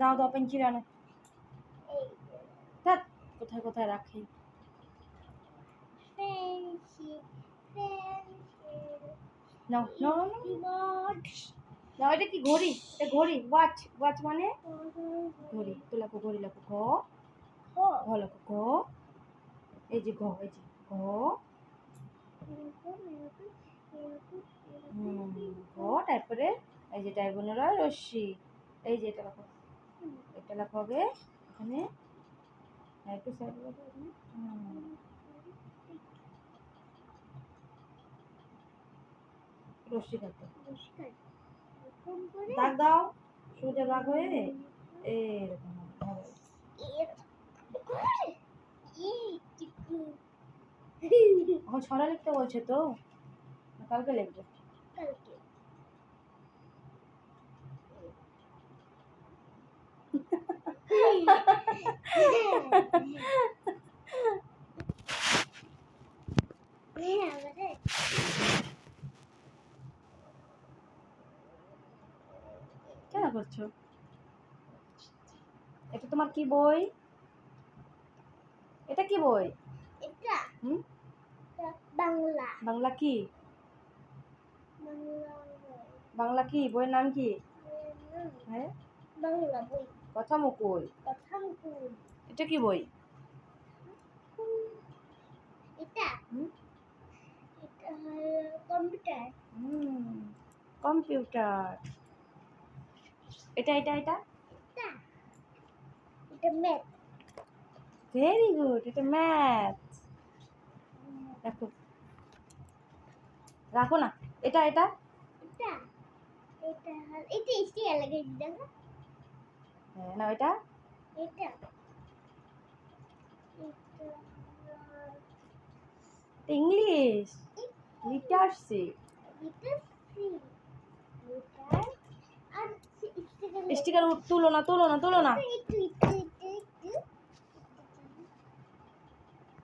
দাও দাও, পেন্সিল আনো। কোথায় কোথায় রাখি? নাও নাও এটা কি ঘড়ি? এটা ঘড়ি ওয়াচ ওয়াচ মানে? ঘড়ি, তো লেখো, ঘড়ি লেখো, ঘ। ঘ লেখো, ঘ। এই যে ঘ, এই যে ঘ। ঘ, তারপরে? এই যে ডায়গোনাল রশ্মি। এই যে এটা লেখো এটা লেখো আগে এখানে। একটু সাইড রশ্মি কাটো দাগ দাও সোজা দাগ হয়ে এরকম হবে। এখন ছড়া লিখতে বলছে তো? কালকে লিখবে। কেন করছ এটা তোমার কি বই এটা কি বই এটা হুম বাংলা বাংলা কি বাংলা বাংলা কি বইয়ের নাম কি হ্যাঁ বাংলা বই কথা মুকুল এটা কি বই? এটা? এটা কম্পিউটার। হুম কম্পিউটার। এটা এটা এটা? এটা। এটা ম্যাথ। ভেরি গুড এটা ম্যাথ। দেখো। রাখো না। এটা এটা? এটা। এটা এটা স্টিকার লাগাই দেখো। হ্যাঁ না এটা। ইংলিশ। Letter C. আর স্টিকার তুলো না তুলো না তুলো না।